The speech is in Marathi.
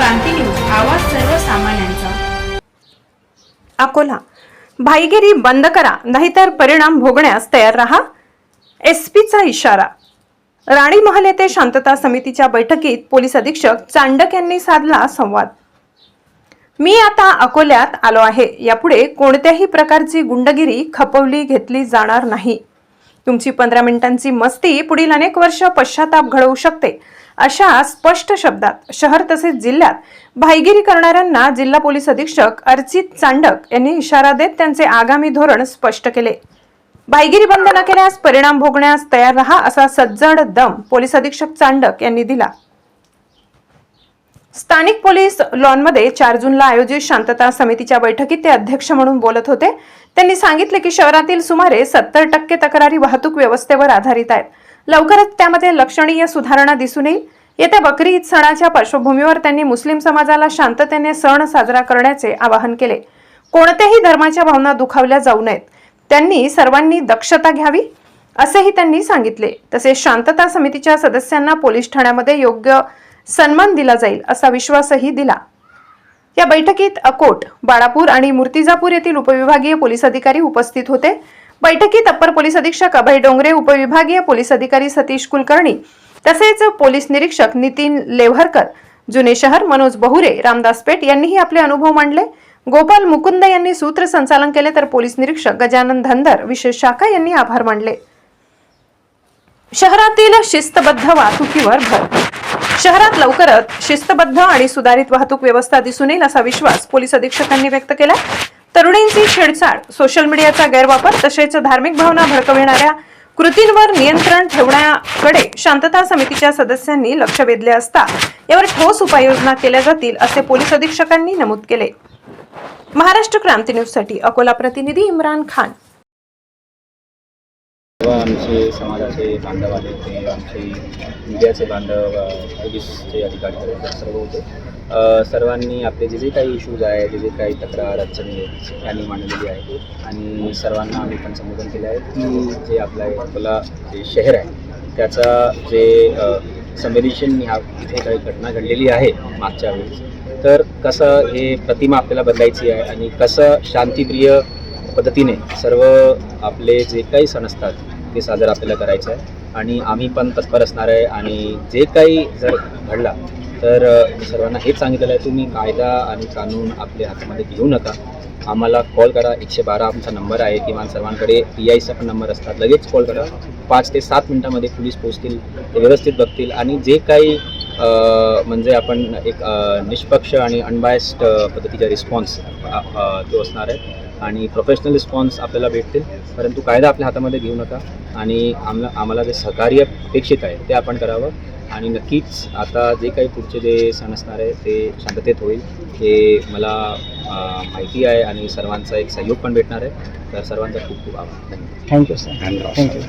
क्रांती न्यूज आवाज सर्वसामान्यांचा. अकोला. भाईगिरी बंद करा नाहीतर परिणाम भोगण्यास तयार रहा. एसपीचा इशारा. राणी महल येथे शांतता समितीच्या बैठकीत पोलीस अधीक्षक चांडक यांनी साधला संवाद. मी आता अकोल्यात आलो आहे. यापुढे कोणत्याही प्रकारची गुंडगिरी खपवली घेतली जाणार नाही. तुमची पंधरा मिनिटांची मस्ती पुढील अनेक वर्ष पश्चाताप घडवू शकते. अशा स्पष्ट शब्दात शहर तसेच जिल्ह्यात भाईगिरी करणाऱ्यांना जिल्हा पोलीस अधीक्षक अर्चित चांडक यांनी इशारा देत त्यांचे आगामी धोरण स्पष्ट केले. भाईगिरी बंद न केल्यास परिणाम भोगण्यास तयार रहा असा सज्जड दम पोलीस अधीक्षक चांडक यांनी दिला. स्थानिक पोलीस लॉनमध्ये चार जूनला आयोजित शांतता समितीच्या बैठकीत ते अध्यक्ष म्हणून बोलत होते. त्यांनी सांगितले की शहरातील सुमारे सत्तर टक्के तक्रारी वाहतूक व्यवस्थेवर आधारित आहेत. लवकरच त्यामध्ये लक्षणीय सुधारणा दिसून येईल. येत्या बकरी ईद सणाच्या पार्श्वभूमीवर त्यांनी मुस्लिम समाजाला शांततेने सण साजरा करण्याचे आवाहन केले. कोणत्याही धर्माच्या भावना दुखावल्या जाऊ नयेत. त्यांनी सर्वांनी दक्षता घ्यावी असेही त्यांनी सांगितले. तसेच शांतता समितीच्या सदस्यांना पोलीस ठाण्यामध्ये योग्य सन्मान दिला जाईल असा विश्वासही दिला. या बैठकीत अकोट बाळापूर आणि मूर्तिजापूर येथील उपविभागीय पोलीस अधिकारी उपस्थित होते. बैठकीत अप्पर पोलीस अधीक्षक अभय डोंगरे उपविभागीय पोलीस अधिकारी सतीश कुलकर्णी तसेच पोलीस निरीक्षक नितीन लेव्हरकर जुने शहर मनोज बहुरे रामदास पेठ यांनीही आपले अनुभव मांडले. गोपाल मुकुंद यांनी सूत्रसंचालन केले तर पोलीस निरीक्षक गजानन धनधर विशेष शाखा यांनी आभार मानले. शहरातील शिस्तबद्ध वाहतुकीवर भर शहरात लवकरच शिस्तबद्ध आणि सुधारित वाहतूक व्यवस्था दिसून येईल असा विश्वास पोलीस अधीक्षकांनी व्यक्त केला तरुणींची छेडछाड सोशल मीडियाचा गैरवापर तसेच धार्मिक भावना भडकविणाऱ्या कृतींवर नियंत्रण ठेवण्याकडे शांतता समितीच्या सदस्यांनी लक्ष वेधले असता यावर ठोस उपाययोजना केल्या जातील असे पोलीस अधीक्षकांनी नमूद केले. महाराष्ट्र क्रांती न्यूजसाठी अकोला प्रतिनिधी इम्रान खान. जेव्हा आमचे समाजाचे बांधव आले ते आमचे मीडियाचे बांधव पोलीसचे अधिकारी होते सर्व होते. सर्वांनी आपले जे जे काही इश्यूज आहे जे जे काही तक्रार अडचणी आहेत त्यांनी मांडलेली आहे आणि सर्वांना आम्ही पण संबोधन केलं आहे की जे आपला अकोला जे शहर आहे त्याचा जे संवेदनशील ह्या इथे काही घटना घडलेली आहे मागच्या वेळेस तर कसं हे प्रतिमा आपल्याला बदलायची आहे आणि कसं शांतिप्रिय पद्धतीने सर्व आपले जे काही सण असतात ते साजरा आपल्याला करायचं आहे. आणि आम्ही पण तत्पर असणार आहे. आणि जे काही जर घडला तर मी सर्वांना हेच सांगितलेलं आहे तुम्ही कायदा आणि कानून आपल्या हातामध्ये घेऊ नका. आम्हाला कॉल करा. एकशे बारा आमचा नंबर आहे. किंवा सर्वांकडे पी आयचा पण नंबर असतात. लगेच कॉल करा. पाच ते सात मिनटामध्ये पोलीस पोहोचतील ते व्यवस्थित बघतील. आणि जे काही म्हणजे आपण एक निष्पक्ष आणि अनबायस्ड पद्धतीचा रिस्पॉन्स तो असणार आहे आणि प्रोफेशनल रिस्पॉन्स आपल्याला भेटतील. परंतु कायदा आपल्या हातामध्ये घेऊ नका. आणि आम्हाला आम्हाला जे सहकार्य अपेक्षित आहे ते आपण करावं. आणि नक्कीच आता जे काही पुढचे जे सण असणार आहे ते शांततेत होईल. हे मला माहिती आहे आणि सर्वांचा एक सहयोग पण भेटणार आहे. तर सर्वांचा खूप खूप आभार. धन्यवाद. Thank you sir thank you